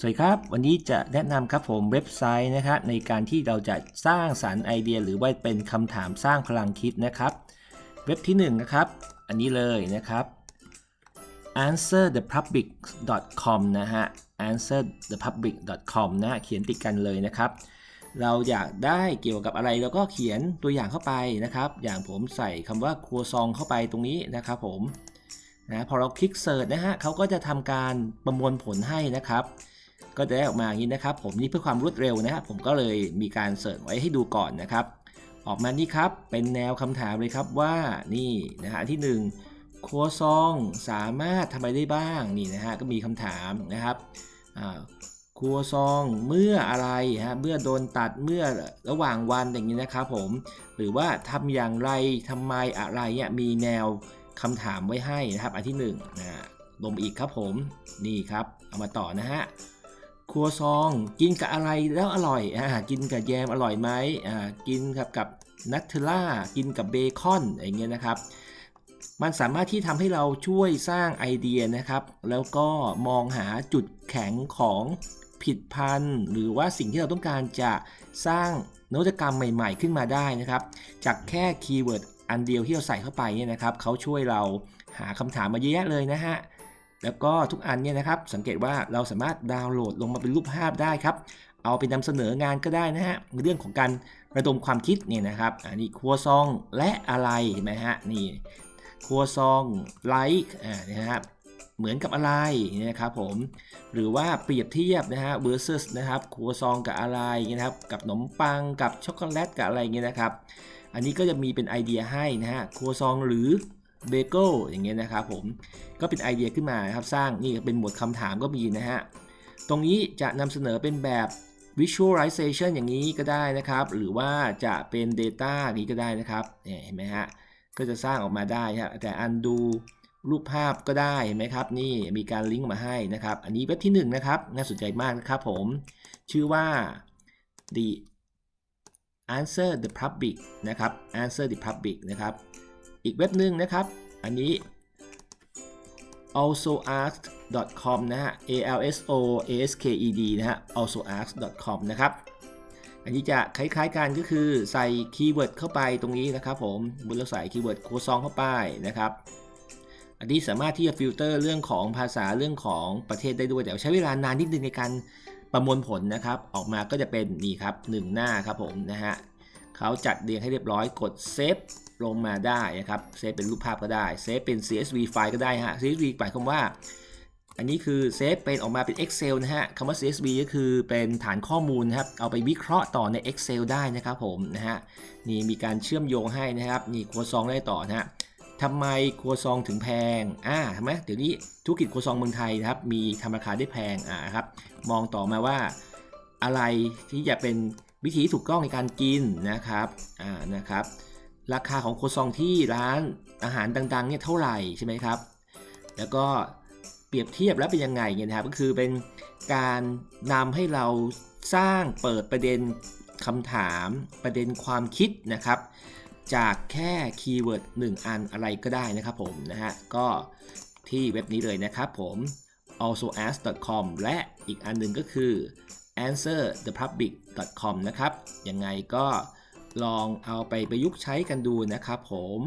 สวัสดีครับ วันนี้จะแนะนำครับผมเว็บไซต์นะครับในการที่เราจะสร้างสารรค์ไอเดีย หรือว่าเป็นคำถามสร้างพลังคิดนะครับ เว็บที่1นงนะครับ อันนี้เลยนะครับ answerthepublic.com นะฮะ answerthepublic.com นะเขียนติดกันเลยนะครับ เราอยากได้เกี่ยวกับอะไรเราก็เขียนตัวอย่างเข้าไปนะครับ อย่างผมใส่คำว่าครัวซองเข้าไปตรงนี้นะครับผมนะพอเราคลิกเสิร์ชนะฮะเขาก็จะทำการประมวลผลให้นะครับ ก็จะได้ออกมาอย่างนี้นะครับ ผมนี่เพื่อความรวดเร็วนะฮะผมก็เลยมีการเสิร์ชไว้ให้ดูก่อนนะครับ ออกมานี่ครับ เป็นแนวคำถามเลยครับว่านี่นะฮะอันที่ 1 ครัวซองสามารถทำอะไรได้บ้างนี่นะฮะก็มีคำถามนะครับครัวซองเมื่ออะไรฮะเมื่อโดนตัดเมื่อระหว่างวันอย่างนี้นะครับผมหรือว่าทำอย่างไรทำไมอะไรเนี่ยมีแนวคำถามไว้ให้นะครับ อันที่1นะลงอีกครับผมนี่ครับเอามาต่อนะฮะ ครัวซอง กินกับอะไรแล้วอร่อยอ่ากินกับแยมอร่อยไหมอ่ากินกับกับนัทเทล่ากินกับเบคอนอย่างเงี้ยนะครับ มันสามารถที่ทำให้เราช่วยสร้างไอเดียนะครับ แล้วก็มองหาจุดแข็งของผิดพันธุ์หรือว่าสิ่งที่เราต้องการจะสร้างนวัตกรรมใหม่ๆ ขึ้นมาได้นะครับ จากแค่คีย์เวิร์ดอันเดียวที่เราใส่เข้าไปเนี่ยนะครับเขาช่วยเราหาคำถามมาเยอะแยะเลยนะฮะ แล้วก็ทุกอันเนี่ยนะครับสังเกตว่าเราสามารถดาวน์โหลดลงมาเป็นรูปภาพได้ครับ เอาไปนำเสนองานก็ได้นะฮะเรื่องของการระดมความคิดเนี่ยนะครับอันนี้ครัวซองและอะไรเห็นไหมฮะนี่ครัวซองไลค์อ่านะครับเหมือนกับอะไรเนี่ยนะครับผมหรือว่าเปรียบเทียบนะฮะ versus นะครับครัวซองกับอะไรนะครับกับขนมปังกับช็อกโกแลตกับอะไรเงี้ยนะครับ อันนี้ก็จะมีเป็นไอเดียให้นะฮะครัวซองหรือ เบเกิลอย่างเงี้ยนะครับผมก็เป็นไอเดียขึ้นมาครับสร้างนี่เป็นหมวดคำถามก็มีนะฮะตรงนี้จะนำเสนอเป็นแบบ visualization อย่างนี้ก็ได้นะครับ หรือว่าจะเป็น data นี้ก็ได้นะครับเนี่ยเห็นไหมฮะก็จะสร้างออกมาได้ครับแต่อันดูรูปภาพก็ได้เห็นไหมครับ นี่มีการลิงก์มาให้นะครับ อันนี้เว็บที่1นงนะครับน่าสนใจมากนะครับผม ชื่อว่า the answer the public นะครับ answer the public นะครับ อีกเว็บหนึ่งนะครับ อันนี้ alsoask.com นะฮะ a l s o a s k e d นะฮะ alsoask.com นะครับ อันนี้จะคล้ายๆกันก็คือใส่คีย์เวิร์ดเข้าไปตรงนี้นะครับผมบนเราใส่คีย์เวิร์ดโคซองเข้าไปนะครับ อันนี้สามารถที่จะฟิลเตอร์เรื่องของภาษาเรื่องของประเทศได้ด้วย แต่ใช้เวลานานนิดนึงในการประมวลผลนะครับ ออกมาก็จะเป็นนี่ครับหนึ่งหน้าครับผมนะฮะ เขาจัดเรียงให้เรียบร้อยกดเซฟลงมาได้นะครับเซฟเป็นรูปภาพก็ได้เซฟเป็น CSV ไฟล์ก็ได้ฮะ CSV หมายความว่า อันนี้คือเซฟเป็นออกมาเป็น Excel นะฮะคำว่า CSV ก็คือเป็นฐานข้อมูลครับเอาไปวิเคราะห์ต่อใน Excel ได้นะครับผมนะฮะนี่มีการเชื่อมโยงให้นะครับนี่ครัวซองได้ต่อนะฮะทำไมครัวซองถึงแพง อ่าทำไมเดี๋ยวนี้ธุรกิจครัวซองเมืองไทยนะครับ มีทำราคาได้แพง อ่าครับ มองต่อมาว่าอะไรที่จะเป็น วิธีที่ถูกต้องในการกินนะครับอ่านะครับ ราคาของโคซองที่ร้านอาหารดังๆเนี่ยเท่าไหร่ใช่ไหมครับ แล้วก็เปรียบเทียบแล้วเป็นยังไงเนี่ยนะครับก็คือเป็นการนำให้เราสร้างเปิดประเด็นคำถามประเด็นความคิดนะครับ จากแค่คีย์เวิร์ด1อันอะไรก็ได้นะครับผมนะฮะก็ที่เว็บนี้เลยนะครับผม alsoas.com และอีกอันหนึ่งก็คือ answerthepublic.com นะครับ ยังไงก็ลองเอาไปประยุกต์ใช้กันดูนะครับผม